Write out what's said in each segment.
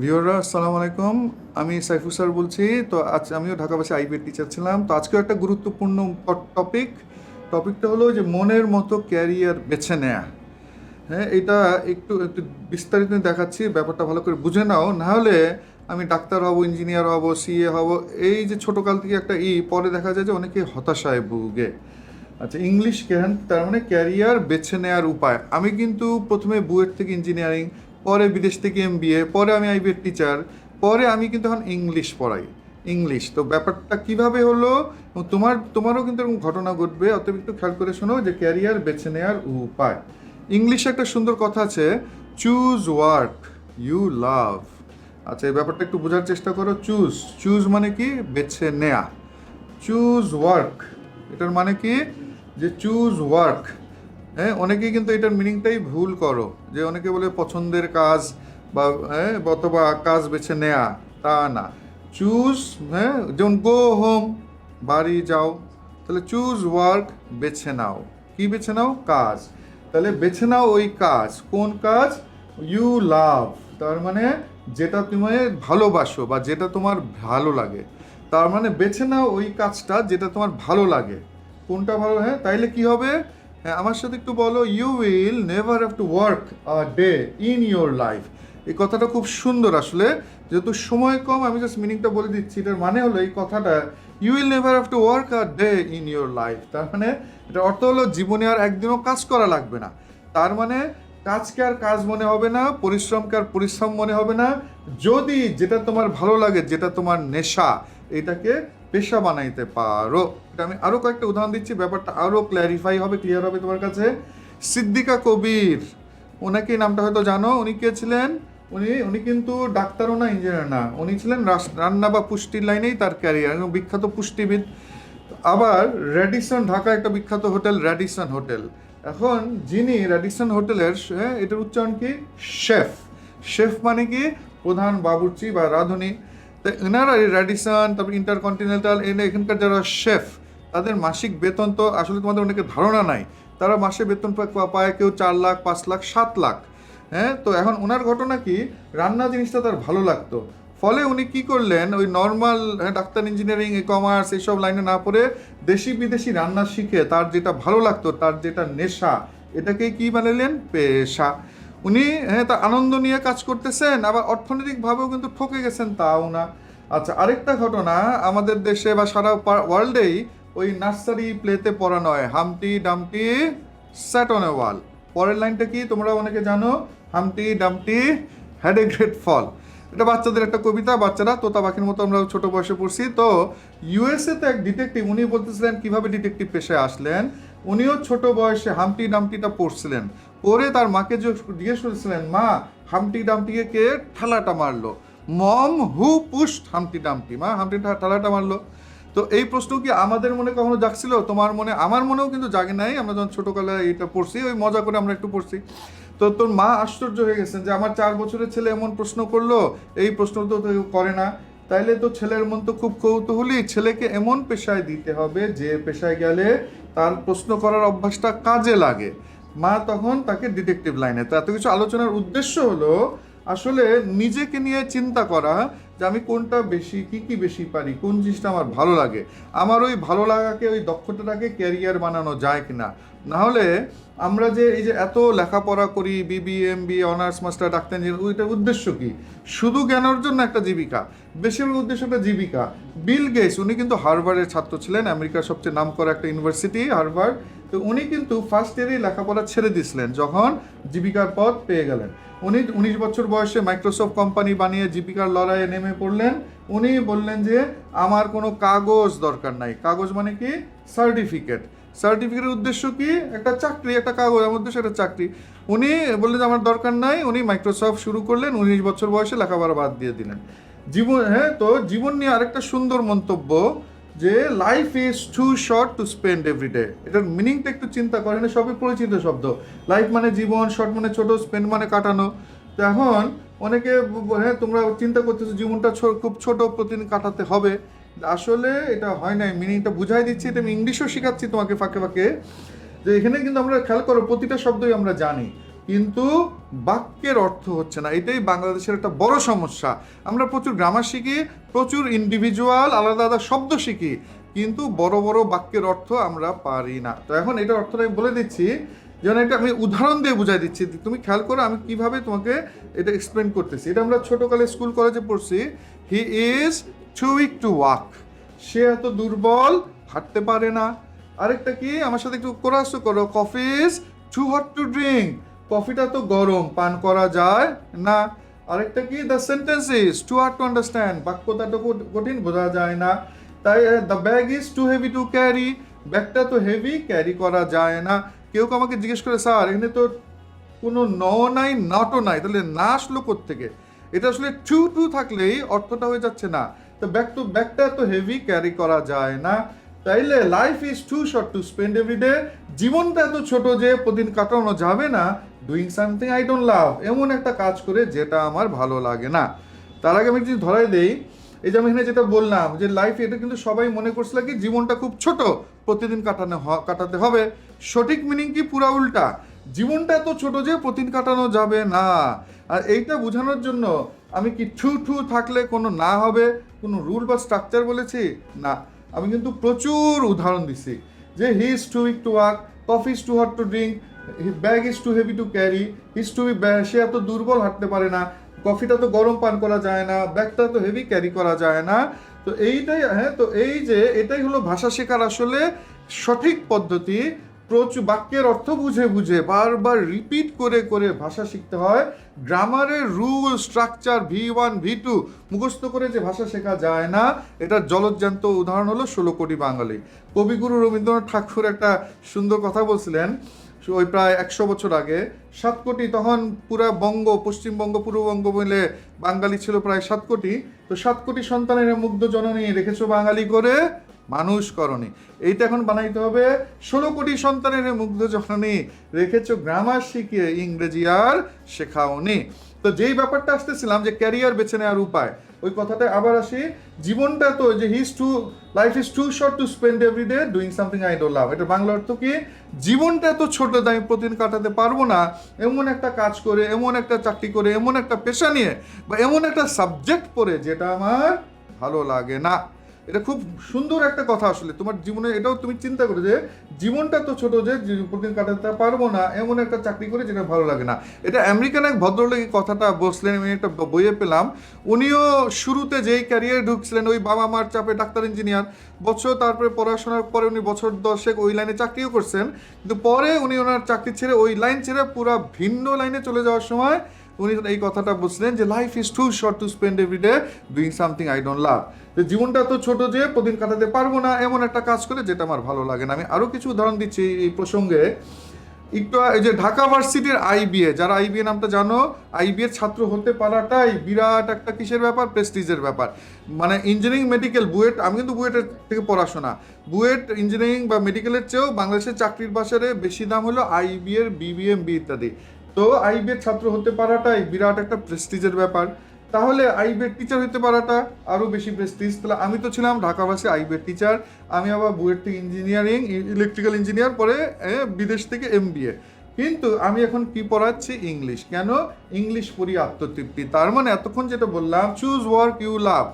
ভিওরা আসসালামু আলাইকুম। আমি সাইফু স্যার বলছি, তো আজ আমিও ঢাকাবাসী আইবিএর টিচার ছিলাম। তো আজকেও একটা গুরুত্বপূর্ণ টপিক টপিকটা হলো যে মনের মতো ক্যারিয়ার বেছে নেয়া। হ্যাঁ এটা একটু একটু বিস্তারিত দেখাচ্ছি, ব্যাপারটা ভালো করে বুঝে নাও। নাহলে আমি ডাক্তার হব ইঞ্জিনিয়ার হব সিএ হব, এই যে ছোটোকাল থেকে একটা ই, পরে দেখা যায় যে অনেকে হতাশায় ভুগে। আচ্ছা ইংলিশ জ্ঞান তার মানে ক্যারিয়ার বেছে নেওয়ার উপায়। আমি কিন্তু প্রথমে বুয়েট থেকে ইঞ্জিনিয়ারিং পরে বিদেশ থেকে এম পরে আমি আইবিএর টিচার পরে আমি কিন্তু এখন ইংলিশ পড়াই। ইংলিশ তো ব্যাপারটা কীভাবে হলো? তোমার, তোমারও কিন্তু এরকম ঘটনা ঘটবে, অতএব একটু খেয়াল করে শোনো যে ক্যারিয়ার বেছে নেওয়ার উপায়। ইংলিশে একটা সুন্দর কথা আছে চুজ ওয়ার্ক ইউ লাভ আচ্ছা এই ব্যাপারটা একটু বোঝার চেষ্টা করো চুজ চুজ মানে কি? বেছে নেয়া। চুজ ওয়ার্ক এটার মানে কি? যে চুজ ওয়ার্ক হ্যাঁ অনেকেই কিন্তু এটার মিনিংটাই ভুল করো। যে অনেকে বলে পছন্দের কাজ বা হ্যাঁ অথবা কাজ বেছে নেয়া, তা না। চুজ হ্যাঁ যেমন গো হোম বাড়ি যাও, তাহলে চুজ ওয়ার্ক বেছে নাও। কি বেছে নাও? কাজ। তাহলে বেছে নাও ওই কাজ। কোন কাজ? ইউ লাভ তার মানে যেটা তুমি ভালোবাসো বা যেটা তোমার ভালো লাগে। তার মানে বেছে নাও ওই কাজটা যেটা তোমার ভালো লাগে। কোনটা ভালো? হ্যাঁ তাইলে কি হবে? হ্যাঁ আমার সাথে একটু বলো you will never have to work a day in your life এই কথাটা খুব সুন্দর আসলে। যেহেতু সময় কম, আমি জাস্ট মিনিংটা বলে দিচ্ছি। এটার মানে হলো এই কথাটা you will never have to work a day in your life তার মানে এটা অর্থ হলো জীবনে আর একদিনও কাজ করা লাগবে না। তার মানে কাজকে আর কাজ মনে হবে না, পরিশ্রমকে আর পরিশ্রম মনে হবে না। যদি যেটা তোমার ভালো লাগে, যেটা তোমার নেশা, এটাকে পেশা বানাইতে পারো। এটা আমি আরও কয়েকটা উদাহরণ দিচ্ছি ব্যাপারটা আরও ক্ল্যারিফাই হবে ক্লিয়ার হবে তোমার কাছে। সিদ্দিকা কবির ওনাকে নামটা হয়তো জানো উনি কে ছিলেন? উনি উনি কিন্তু ডাক্তারও না ইঞ্জিনিয়ার না। উনি ছিলেন রান্না বা পুষ্টির লাইনেই তার ক্যারিয়ার এবং বিখ্যাত পুষ্টিবিদ। আবার র্যাডিসন ঢাকা একটা বিখ্যাত হোটেল র্যাডিসন হোটেল। এখন যিনি র্যাডিসন হোটেলের হ্যাঁ, এটার উচ্চারণ কি? শেফ। শেফ মানে কি? প্রধান বাবুর্চি বা রাঁধুনি। তো এনারা এই র্যাডিসন তারপর ইন্টারকন্টিনেন্টাল এনে এখানকার যারা শেফ, তাদের মাসিক বেতন তো আসলে তোমাদের অনেকের ধারণা নাই। তারা মাসে বেতন পায় কেউ চার লাখ, পাঁচ লাখ, সাত লাখ। হ্যাঁ তো এখন ওনার ঘটনা কি? রান্না জিনিসটা তার ভালো লাগতো। ফলে উনি কি করলেন? ওই নর্মাল ডাক্তার ইঞ্জিনিয়ারিং ই কমার্স এইসব লাইনে না পড়ে দেশি বিদেশি রান্না শিখে তার যেটা ভালো লাগতো, তার যেটা নেশা এটাকে কি বানালেন? পেশা। উনি হ্যাঁ তা আনন্দ নিয়ে কাজ করতেছেন, আবার অর্থনৈতিকভাবেও কিন্তু ঠকে গেছেন তাও না। আচ্ছা আরেকটা ঘটনা, আমাদের দেশে বা সারা ওয়ার্ল্ডেই ওই নার্সারি প্লেতে পড়ানো হয় হামটি ডামটি স্যাট অন এ ওয়াল। পরের লাইনটা কি, তোমরা অনেকে জানো? Humpty Dumpty had a great fall. এটা বাচ্চাদের একটা কবিতা, বাচ্চারা তোতা পাখির মতো আমরা ছোট বয়সে পড়ছি। তো ইউএসএ তে এক ডিটেকটিভ, উনি বলতেছিলেন কীভাবে ডিটেকটিভ পেশায় আসলেন। উনিও ছোট বয়সে হামটি ডামটিটা পড়ছিলেন। পরে তার মাকে জিজ্ঞেস করেছিলেন, মা হামটি ডামটিকে কে ঠালাটা মারলো? মম হু পুস্ট হামটি ডামটি মা, হামটি ঠালাটা মারলো? তো এই প্রশ্ন কি আমাদের মনে কখনো জাগছিল? তোমার মনে আমার মনেও কিন্তু জাগে নাই। আমরা যখন ছোটোকালে এটা পড়ছি, ওই মজা করে আমরা একটু পড়ছি। তো তোর মা আশ্চর্য হয়ে গেছেন যে, আমার চার বছরের ছেলে এমন প্রশ্ন করল, এই প্রশ্ন তো করে না। তাইলে তো ছেলের মন তো খুব কৌতূহলী। ছেলেকে এমন পেশায় দিতে হবে যে পেশায় গেলে তার প্রশ্ন করার অভ্যাসটা কাজে লাগে। মা তখন তাকে ডিটেকটিভ লাইনে তো এত কিছু আলোচনার উদ্দেশ্য হলো আসলে নিজেকে নিয়ে চিন্তা করা যে আমি কোনটা বেশি, কি কি বেশি পারি, কোন জিনিসটা আমার ভালো লাগে। আমার ওই ভালো লাগাকে, ওই দক্ষতাটাকে ক্যারিয়ার বানানো যায় কিনা। না হলে আমরা যে এই যে এত লেখাপড়া করি B B M B honours master doctor engineer ওইটার উদ্দেশ্য কি? শুধু জ্ঞান অর্জন একটা জীবিকা? বেশিরভাগ উদ্দেশ্য একটা জীবিকা। বিল গেটস উনি কিন্তু হার্ভার্ডের ছাত্র ছিলেন, আমেরিকার সবচেয়ে নাম করা একটা ইউনিভার্সিটি হার্ভার্ড তো উনি কিন্তু ফার্স্ট ইয়ারেই লেখাপড়া ছেড়ে দিয়েছিলেন যখন জীবিকার পথ পেয়ে গেলেন। উনি উনিশ বছর বয়সে মাইক্রোসফট কোম্পানি বানিয়ে জীবিকার লড়াইয়ে নেমে পড়লেন। উনি বললেন যে, আমার কোনো কাগজ দরকার নাই। কাগজ মানে কি? সার্টিফিকেট সার্টিফিকেটের উদ্দেশ্য কি? একটা চাকরি, একটা কাগজ আমার উদ্দেশ্য একটা চাকরি। উনি বললেন যে, আমার দরকার নাই। উনি মাইক্রোসফট শুরু করলেন, উনিশ বছর বয়সে লেখাপড়া বাদ দিয়ে দিলেন। জীবন হ্যাঁ তো জীবন নিয়ে আরেকটা সুন্দর মন্তব্য যে life is too short to spend everyday এটার মিনিংটা একটু চিন্তা করেন সবই পরিচিত শব্দ। লাইফ মানে জীবন শর্ট মানে ছোট স্পেন্ড মানে কাটানো। তো এখন অনেকে হ্যাঁ তোমরা চিন্তা করতেছো, জীবনটা খুব ছোট, প্রতিদিন কাটাতে হবে। আসলে এটা হয় নাই মিনিংটা বুঝাই দিচ্ছি, এটা আমি ইংলিশও শেখাচ্ছি তোমাকে ফাঁকে ফাঁকে। যে এখানে কিন্তু আমরা খেয়াল করো, প্রতিটা শব্দই আমরা জানি। কিন্তু বাক্যের অর্থ হচ্ছে না। এটাই বাংলাদেশের একটা বড় সমস্যা। আমরা প্রচুর গ্রামার শিখি, প্রচুর ইন্ডিভিজুয়াল আলাদা আলাদা শব্দ শিখি, কিন্তু বড় বড় বাক্যের অর্থ আমরা পারি না। তো এখন এটার অর্থটা আমি বলে দিচ্ছি যেন এটা আমি উদাহরণ দিয়ে বুঝাই দিচ্ছি, তুমি খেয়াল করো আমি কীভাবে তোমাকে এটা এক্সপ্লেন করতেছি। এটা আমরা ছোটোকালে স্কুল কলেজে পড়ছি। He is too weak to walk সে এত দুর্বল, হাঁটতে পারে না। আরেকটা কি? আমার সাথে একটু কোরাস করো। Coffee is too hot to drink কফিটা তো গরম, পান করা যায় না। আরেকটা কি? The sentence is too hard to understand বাক্যটা তো কঠ- কঠিন, বোঝা যায় না। তাই the bag is too heavy to carry ব্যাগটা তো হেভি ক্যারি করা যায় না। কেউ কেউ আমাকে জিজ্ঞেস করে, স্যার, এখানে তো কোনো ন নাই, নটও নাই। তাহলে না আসলো থেকে এটা আসলে টু টু থাকলেই অর্থটা হয়ে যাচ্ছে না। তো ব্যাগ টু ব্যাগটা তো হেভি ক্যারি করা যায় না। তাইলে life is too short to spend every day জীবনটা এত ছোট যে প্রতিদিন কাটানো যাবে না। Doing something I don't love এমন একটা কাজ করে যেটা আমার ভালো লাগে না। তার আগে আমি যদি ধরাই দেই। এই যে আমি এখানে যেটা বললাম যে লাইফ এটা কিন্তু সবাই মনে করছিল কি জীবনটা খুব ছোট, প্রতিদিন কাটানো কাটাতে হবে। সঠিক মিনিং কি পুরা উল্টা? জীবনটা এত ছোট যে প্রতিদিন কাটানো যাবে না। আর এইটা বোঝানোর জন্য আমি কি ঠু ঠু থাকলে কোনো না হবে? কোনো রুল বা স্ট্রাকচার বলেছি? না। আমি কিন্তু প্রচুর উদাহরণ দিছি যে he is too weak to work coffee is too hot to drink bag is too heavy to carry is too সে এত দুর্বল হাঁটতে পারে না কফিটা তো গরম পান করা যায় না ব্যাগটা তো হেভি ক্যারি করা যায় না। তো এইটাই হ্যাঁ তো এই যে এটাই হলো ভাষা শেখার আসলে সঠিক পদ্ধতি। প্রচুর বাক্যের অর্থ বুঝে বুঝে বারবার রিপিট করে করে ভাষা শিখতে হয়। গ্রামারের rule structure V one V two মুখস্থ করে যে ভাষা শেখা যায় না এটার জলজ্জান্ত উদাহরণ হলো ষোলো কোটি বাঙালি। কবিগুরু রবীন্দ্রনাথ ঠাকুর একটা সুন্দর কথা বলছিলেন, ওই প্রায় একশো বছর আগে, সাত কোটি তখন পুরা বঙ্গ পশ্চিমবঙ্গ পূর্ববঙ্গ মিলে বাঙালি ছিল প্রায় সাত কোটি। তো সাত কোটি সন্তানের মুগ্ধ জননী রেখেছো বাঙালি করে মানুষ করণে এইটা এখন বানাইতে হবে। ষোলো কোটি সন্তানের মুগ্ধ জননী রেখেছো গ্রামার শিখিয়ে ইংরেজি আর শেখাওনি। তো যেই ব্যাপারটা আসতেছিলাম যে ক্যারিয়ার বেছে নেওয়ার উপায়, ওই কথাটা আবার আসি। জীবনটা তো যে his too life is too short to spend every day doing something I don't love এটা বাংলা অর্থ কি? জীবনটা এত ছোট আমি প্রতিদিন কাটাতে পারব না। এমন একটা কাজ করে, এমন একটা চাকরি করে, এমন একটা পেশা নিয়ে বা এমন একটা সাবজেক্ট পড়ে যেটা আমার ভালো লাগে না। এটা খুব সুন্দর একটা কথা আসলে। তোমার জীবনে এটাও তুমি চিন্তা করো যে, জীবনটা তো ছোট যে প্রতিদিন কাটাতে পারব না, এমন একটা চাকরি করে যেটা ভালো লাগে না। এটা আমেরিকান এক ভদ্রলোক কথাটা বসলেন আমি একটা বইয়ে পেলাম। উনিও শুরুতে যেই ক্যারিয়ারে ঢুকছিলেন, ওই বাবা মার চাপে ডাক্তার ইঞ্জিনিয়ার বছর তারপরে পড়াশোনার পরে উনি বছর দশেক ওই লাইনে চাকরিও করছেন। কিন্তু পরে উনি ওনার চাকরি ছেড়ে ওই লাইন ছেড়ে পুরো ভিন্ন লাইনে চলে যাওয়ার সময় উনি এই কথাটা বলছিলেন যে life is too short to spend every day doing something I don't love যে জীবনটা তো ছোট যে প্রতিদিন কাটাতে পারব না, এমন একটা কাজ করে যেটা আমার ভালো লাগে না। আমি আরও কিছু উদাহরণ দিচ্ছি এই প্রসঙ্গে। একটু, এই যে ঢাকা ভার্সিটির আইবিএ যারা আইবিএ নামটা জানো আইবিএ ছাত্র হতে পারাটাই বিরাট একটা কিসের ব্যাপার? প্রেস্টিজের ব্যাপার। মানে ইঞ্জিনিয়ারিং মেডিকেল বুয়েট, আমি কিন্তু বুয়েটের থেকে পড়াশোনা। বুয়েট ইঞ্জিনিয়ারিং বা মেডিকেলের চেয়েও বাংলাদেশের চাকরির বাজারে বেশি দাম হলো আইবিএর বিবিএম বি ইত্যাদি। তো আইবিএর ছাত্র হতে পারাটাই বিরাট একটা প্রেস্টিজের ব্যাপার। তাহলে আইবিএর টিচার হতে পারাটা আরও বেশি প্রেস্টিজ তাহলে আমি তো ছিলাম ঢাকাবাসী আইবিএর টিচার আমি আবার বুয়েট থেকে ইঞ্জিনিয়ারিং ইলেকট্রিক্যাল ইঞ্জিনিয়ার পরে বিদেশ থেকে এমবিএ কিন্তু আমি এখন কি পড়াচ্ছি? ইংলিশ কেন? ইংলিশ পড়ি আত্মতৃপ্তি। তার মানে এতক্ষণ যেটা বললাম চুজ ওয়ার্ক ইউ লাভ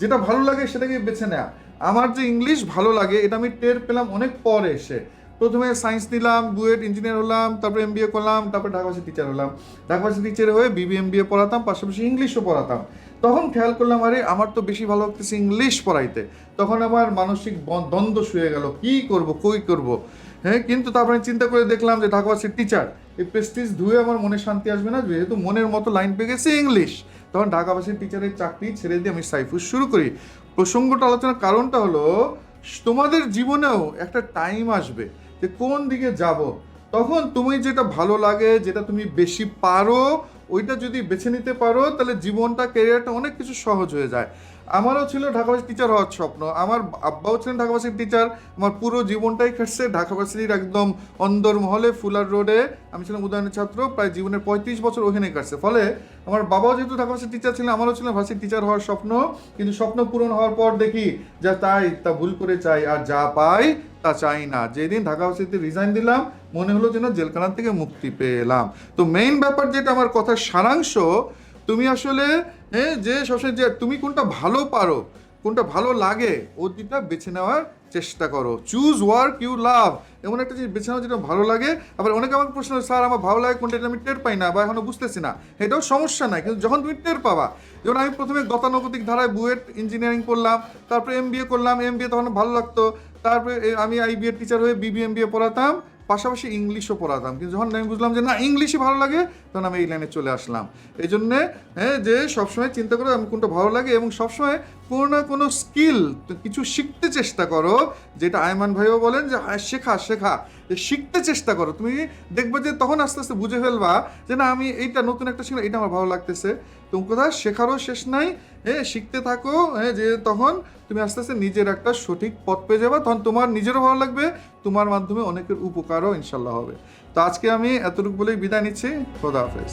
যেটা ভালো লাগে সেটাকে বেছে নেওয়া আমার যে ইংলিশ ভালো লাগে, এটা আমি টের পেলাম অনেক পরে এসে। প্রথমে সায়েন্স নিলাম, বুয়েট ইঞ্জিনিয়ার হলাম, তারপরে এম করলাম, তারপরে ঢাকাবাসী টিচার হলাম। ঢাকাবাসী টিচার হয়ে বিবি এম পড়াতাম, পাশাপাশি ইংলিশও পড়াতাম। তখন খেয়াল করলাম, আরে আমার তো বেশি ভালো লাগতেছে ইংলিশ পড়াইতে। তখন আমার মানসিক বন- দ্বন্দ্ব শুয়ে গেল, কি করব, কই করব? হ্যাঁ কিন্তু তারপরে চিন্তা করে দেখলাম যে ঢাকাবাসীর টিচার এই প্রেস্টিজ ধুয়ে আমার মনে শান্তি আসবে না, যেহেতু মনের মতো লাইন পেয়ে গেছে ইংলিশ। তখন ঢাকাবাসীর টিচারের চাকরি ছেড়ে দিয়ে আমি সাইফুস শুরু করি। প্রসঙ্গটা আলোচনার কারণটা হলো, তোমাদের জীবনেও একটা টাইম আসবে। যে কোন দিকে যাব, তখন তুমি যেটা ভালো লাগে, যেটা তুমি বেশি পারো, ওইটা যদি বেছে নিতে পারো, তাহলে জীবনটা কেরিয়ারটা অনেক কিছু সহজ হয়ে যায়। আমারও ছিল ঢাকাবাসী টিচার হওয়ার স্বপ্ন। আমার আব্বাও ছিলেন ঢাকাবাসীর টিচার আমার পুরো জীবনটাই কাটছে ঢাকাবাসীর একদম অন্দরমহলে ফুলার রোডে। আমি ছিলাম উদয়নের ছাত্র, প্রায় জীবনের পঁয়ত্রিশ বছর ওখানে কাটছে। ফলে আমার বাবাও যেহেতু ঢাকাবাসীর টিচার ছিলেন, আমারও ছিল ভাষির টিচার হওয়ার স্বপ্ন। কিন্তু স্বপ্ন পূরণ হওয়ার পর দেখি যা তাই, তা ভুল করে চাই আর যা পাই, তা চাই না। যেদিন ঢাকা ভার্সিটিতে রিজাইন দিলাম, মনে হলো যেন জেলখানা থেকে মুক্তি পেলাম। তো মেইন ব্যাপার যেটা, আমার কথার সারাংশ তুমি আসলে হ্যাঁ যে সবসময় যে তুমি কোনটা ভালো পারো, কোনটা ভালো লাগে ওদিকটা বেছে নেওয়ার চেষ্টা করো। চুজ ওয়ার্ক ইউ লাভ এমন একটা জিনিস বেছে নাও যেটা ভালো লাগে। আবার অনেকে আমাকে প্রশ্ন স্যার, আমার ভালো লাগে কোনটা আমি টের পাই না বা এখনও বুঝতেছি না। এটাও সমস্যা নাই, কিন্তু যখন তুমি টের পাবা, যেমন আমি প্রথমে গতানুগতিক ধারায় বুয়েট ইঞ্জিনিয়ারিং করলাম, তারপরে এম করলাম এম তখন ভালো লাগতো। তারপরে আমি আইবিএ টিচার হয়ে বিবিএম বিএ পড়াতাম। পাশাপাশি ইংলিশও পড়াতাম। কিন্তু যখন আমি বুঝলাম যে না, ইংলিশই ভালো লাগে, তখন আমি এই লাইনে চলে আসলাম। এই জন্যে হ্যাঁ যে সবসময় চিন্তা করো আমি কোনটা ভালো লাগে এবং সবসময় কোনো না কোনো স্কিল কিছু শিখতে চেষ্টা করো, যেটা আয়মান ভাইও বলেন যে শেখা শেখা। শিখতে চেষ্টা করো। তুমি দেখবে যে তখন আস্তে আস্তে বুঝে ফেলবা যে না, আমি এইটা নতুন একটা শিখলাম এটা আমার ভালো লাগতেছে। তুমি কোথাও শেখারও শেষ নাই হ্যাঁ শিখতে থাকো হ্যাঁ যে তখন তুমি আস্তে আস্তে নিজের একটা সঠিক পথ পেয়ে যাবে। তখন তোমার নিজেরও ভালো লাগবে, তোমার মাধ্যমে অনেকের উপকারও ইনশাল্লাহ হবে। তো আজকে আমি এতটুকু বলেই বিদায় নিচ্ছি। খোদা হাফেজ।